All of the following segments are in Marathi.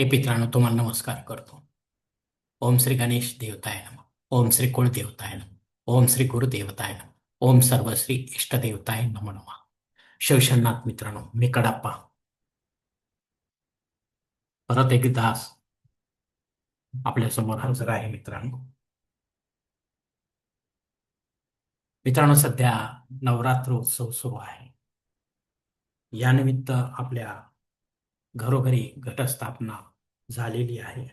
हे पित्रांनो तुम्हाला नमस्कार करतो. ओम श्री गणेश देवताय नम. ओम श्री कुळ देवताय नम. ओम श्री गुरुदेवताय नम. ओम सर्वश्री इष्टदेवताय नम नम. शिवशनाथ मित्रांनो मी कडाप्पा. परत एकदा आपल्यासमोर हजर आहे मित्रांनो. मित्रांनो सध्या नवरात्र उत्सव सुरू आहे. यानिमित्त आपल्या घरोघरी घटस्थापना झालेली आहे.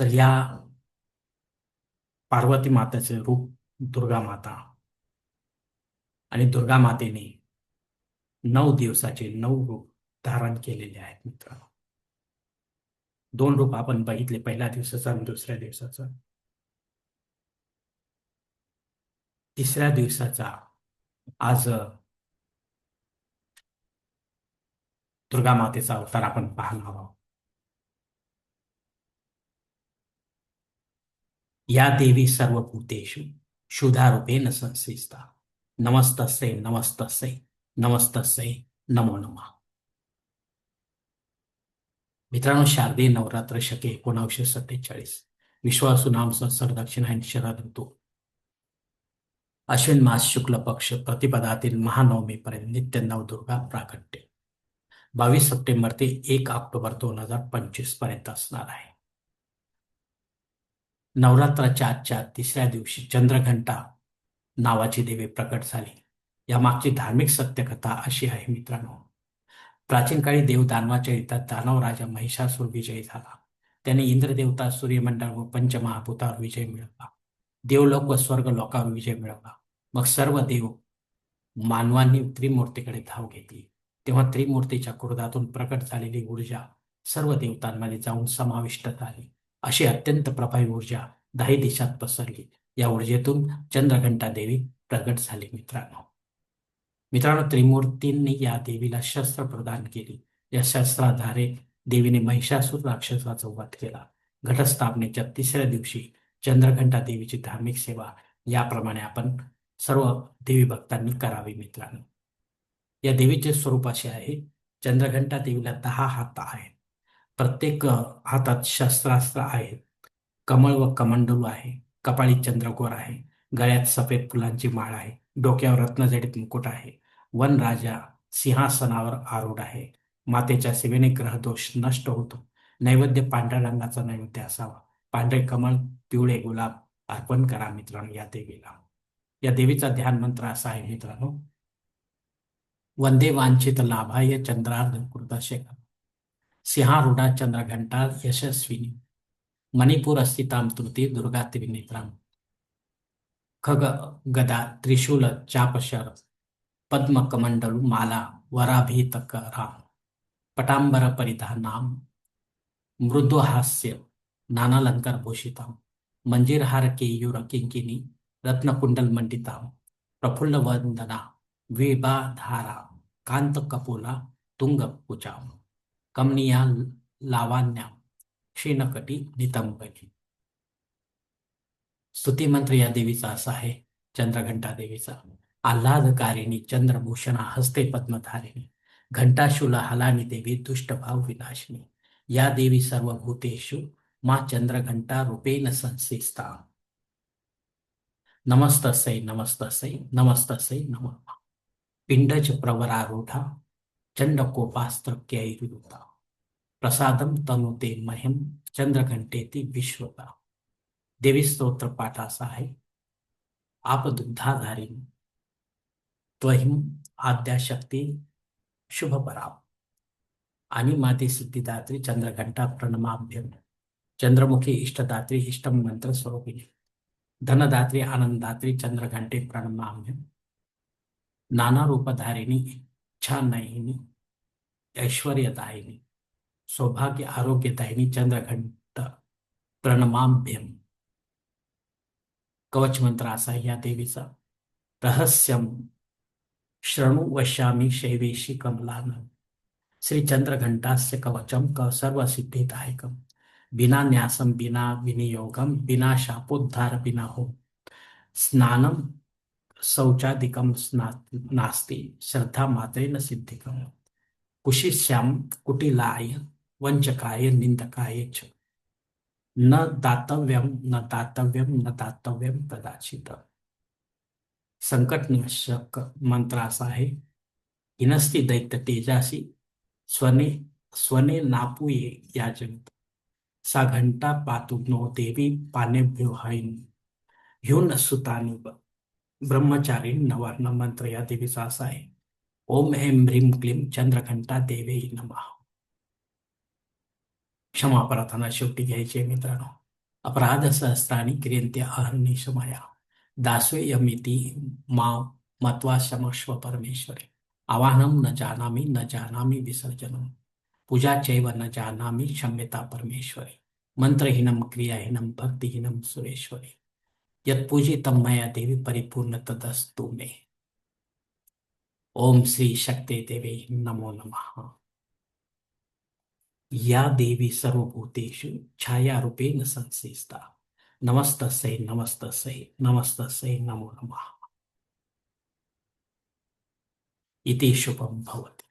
तर या पार्वती मातेचे रूप दुर्गा माता आणि दुर्गा मातेने नऊ दिवसाचे नऊ रूप धारण केलेले आहेत मित्रांनो. दोन रूप आपण बघितले पहिल्या दिवसाचं आणि दुसऱ्या दिवसाचं. तिसऱ्या दिवसाचा आज दुर्गा मातेचा अवतार आपण पाहणार आहोत. या देवी सर्व भूतेषु शुधारूपेण संस्थिता नमस्तसे नमस्तसे नमस्तसे नमो नमः. मित्रांनो शारदीय नवरात्र शके एकोणावशे सत्तेचाळीस. विश्वासू नाम दक्षिण दक्षिणायन शरद ऋतू अश्विन मास शुक्ल पक्ष प्रतिपदातील महानवमीपर्यंत नित्य नवदुर्गा प्राकट्य. बावीस सप्टेंबर ते एक ऑक्टोबर दोन हजार पंचवीसपर्यंत असणार आहे. नवरात्राच्या आजच्या तिसऱ्या दिवशी चंद्रघंटा नावाची देवी प्रकट झाली. या मागची धार्मिक सत्यकथा अशी आहे मित्रांनो. प्राचीन काळी देव दानवाच्या युद्धात दानव राजा महिषासूर विजयी झाला. त्याने इंद्रदेवता सूर्यमंडळ व पंचमहाभूतावर विजय मिळवला. देवलोक व स्वर्ग लोकावर विजय मिळवला. मग सर्व देव मानवांनी त्रिमूर्तीकडे धाव घेतली. तेव्हा त्रिमूर्तीच्या कुर्दातून प्रकट झालेली ऊर्जा सर्व देवतांमध्ये जाऊन समाविष्ट झाली अशी अत्यंत प्रभावी ऊर्जा दाही दिशात पसरली. या ऊर्जेतून चंद्रघंटा देवी प्रगट झाली मित्रांनो. मित्रांनो त्रिमूर्तींनी या देवीला शस्त्र प्रदान केली. या शस्त्राधारे देवीने महिषासूर राक्षसाचा वध केला. घटस्थापनेच्या तिसऱ्या दिवशी चंद्रघंटा देवीची धार्मिक सेवा याप्रमाणे आपण सर्व देवी भक्तांनी करावी मित्रांनो. या देवीचे स्वरूप असे आहे. चंद्रघंटा देवीला दहा हात आहेत. प्रत्येक हातात शस्त्रास्त्र आहेत. कमळ व कमंडलू आहे. कपाळी चंद्रकोर आहे. गळ्यात सफेद फुलांची माळ आहे. डोक्यावर रत्नजडीत मुकुट आहे. वन राजा सिंहासनावर आरूढ आहे. मातेच्या सेवेने ग्रहदोष नष्ट होतो. नैवेद्य पांढऱ्या रंगाचा नैवेद्य असावा. पांढरे कमळ पिवळे गुलाब अर्पण करा मित्रांनो या देवीला. या देवीचा ध्यान मंत्र असा आहे मित्रांनो वंदे वांछित लाभाय चंद्रार्ध कृतशेखर सिंहारूढा चंद्रघंटा यशस्विनी मणिपूर अस्थिताम तृती दुर्गा त्रिनेत्राम। खग गदा त्रिशूल चापशर। पद्मकमंडलू माला वराभीतक राम। पटांबर परिधानाम मृदुहास्य नानालंकार भूषिताम। मंजिरहार केयूर किंकिनी। रत्नकुंडल मंडिताम। प्रफुल्ल वंदना। वेबाधारा कांत कपोला तुंग कुचाम कमनिया लावान्या क्षीणकटी नितंबली स्तुतिमंत्र या देवीचा असा आहे चंद्रघंटा देवीचा. आल्हादकारिणी चंद्रभूषणा हस्ते पद्मधारिणी घंटाशूला हलानी देवी दुष्टभाव विनाशिनी. या देवी सर्व भूतेषु मा चंद्रघंटा रूपेण संसिस्ता नमस्तसै नमस्तसै नमस्तसै नमः. पिंडज प्रवरारूढा चंडकोपास्त्रक्यैरुता प्रसादम तनुते महिम चंद्रघंटेती विश्वता। देवी स्तोत्र पाठ असा आहे आप दुग्धाधारिणी त्वहिम आद्याशक्ती शुभपराव आणि माते सिद्धिदात्री चंद्रघंटा प्रणमाभ्य। चंद्रमुखी इष्टदात्री इष्टम मंत्र स्वरूपिणी। धनदात्री आनंदात्री चंद्रघंटे प्रणमाम्यम नाना रूपधारिणी इच्छा नयिनी ऐश्वर्यदायिनी सौभाग्य आरोग्यदायिनी चंद्रघंट प्रणमाभ्यम कवच मंत्र असा या देवीचा रहस्यम शृणु वश्यामी शैवेशी कमलान। श्री चंद्रघंटास्य कवचम क सर्व सिद्धिदायकम बिना न्यासम बिना विनियोगम बिना शापोद्धार बिना हो स्नानम शौचादिकम नास्ती। श्रद्धा मात्रेन सिद्धिकम कुशिष्याम कुटिलाय वंचकाय निंदकाय च। न दातव्यम न दातव्यम न दातव्यम कदाचित। संकटनाशक मंत्र असा आहे हिनस्ती दैत्य तेजासी स्वने स्वने नापुये या जगत सा घंटा पातुग्नो देवी पानेभ्यो हाईन ह्युन सुतानी ब्रह्मचारी नवर्ण मंत्र या देवीचा असा आहे ओम एम ह्रीम क्लीम चंद्रघंटा देवे नमः। क्षमा प्रार्थना शेवटी घ्यायची आहे मित्रांनो। अपराध सहस्त्राणी क्रियंते अहर्निश समया दास्वे यमिती मा मत्वा क्षमस्व परमेश्वरे। आवाहनम न जानामी न जानामी विसर्जनम पूजा चैव न जानामी क्षम्यता परमेश्वरे। मंत्रहीनम क्रियाहीनम भक्तिहीनम सुरेश्वरे। यत्पूजितम मया देवी परिपूर्ण तदस्तु मे। ओम श्री शक्ति देवी नमो नमः। या देवी सर्वभूतेषु छायारूपेण संस्थिता नमस्तस्यै नमस्तस्यै नमस्तस्यै, नमो नमः। इति शुभं भवति।